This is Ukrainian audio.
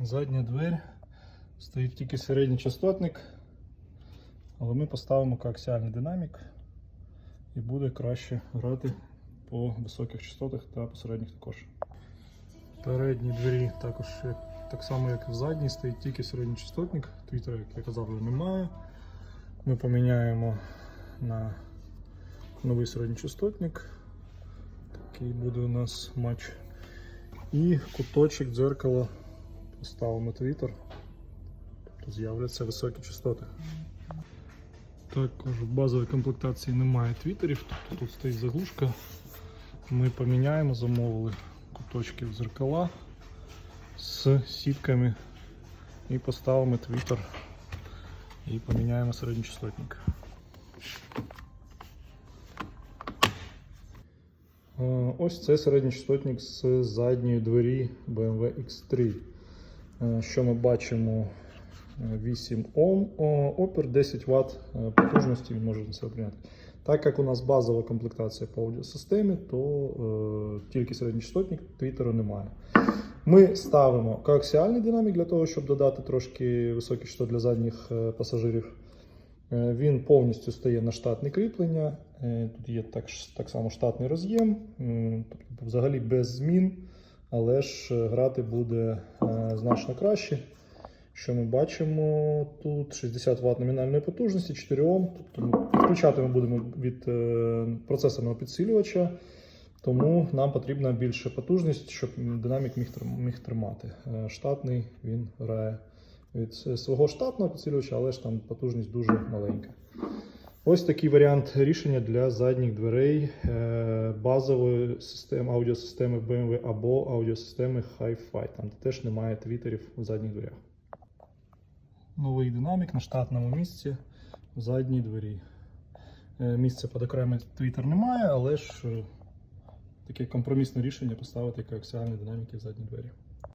Задня двері. Стоїть тільки середній частотник, але ми поставимо коаксіальний динамік і буде краще грати по високих частотах та по середніх також. В передній двері також так само, як і в задній, стоїть тільки середній частотник. Твіттера, як я казав, немає. Ми поміняємо на новий середній частотник. Такий буде у нас матч. І куточок дзеркала поставимо твіттер. Тобто з'являться високі частоти. Також в базовій комплектації немає твіттерів, тобто тут стоїть заглушка. Ми поміняємо, замовили куточки в дзеркала з сітками і поставимо твіттер і поміняємо середньочастотник. Е, Ось це середньочастотник з задньої двері BMW X3. Е, Що ми бачимо? Е, 8 Ом, опір 10 Вт е, потужності він може на себе прийняти. Так як у нас базова комплектація по аудіосистемі, то е, тільки середньочастотник твіттеру немає. Ми ставимо коаксіальний динамік для того, щоб додати трошки високі частоти для задніх е, пасажирів. Е, Він повністю стає на штатне кріплення. Е, Тут є так, так само штатний роз'єм, м, тобто взагалі без змін, але ж е, грати буде е, значно краще. Що ми бачимо тут 60 Вт номінальної потужності, 4 Ом. Тобто підключати ми будемо від е, процесорного підсилювача, тому нам потрібна більша потужність, щоб динамік міг, тримати. Штатний він грає від свого штатного підсилювача, але ж там потужність дуже маленька. Ось такий варіант рішення для задніх дверей е, базової системи, аудіосистеми BMW або аудіосистеми Hi-Fi, там де теж немає твітерів в задніх дверях. Новий динамік на штатному місці в задній двері. Е, Місця під окремий твітер немає, але ж е, таке компромісне рішення поставити коаксіальні динаміки в задні двері.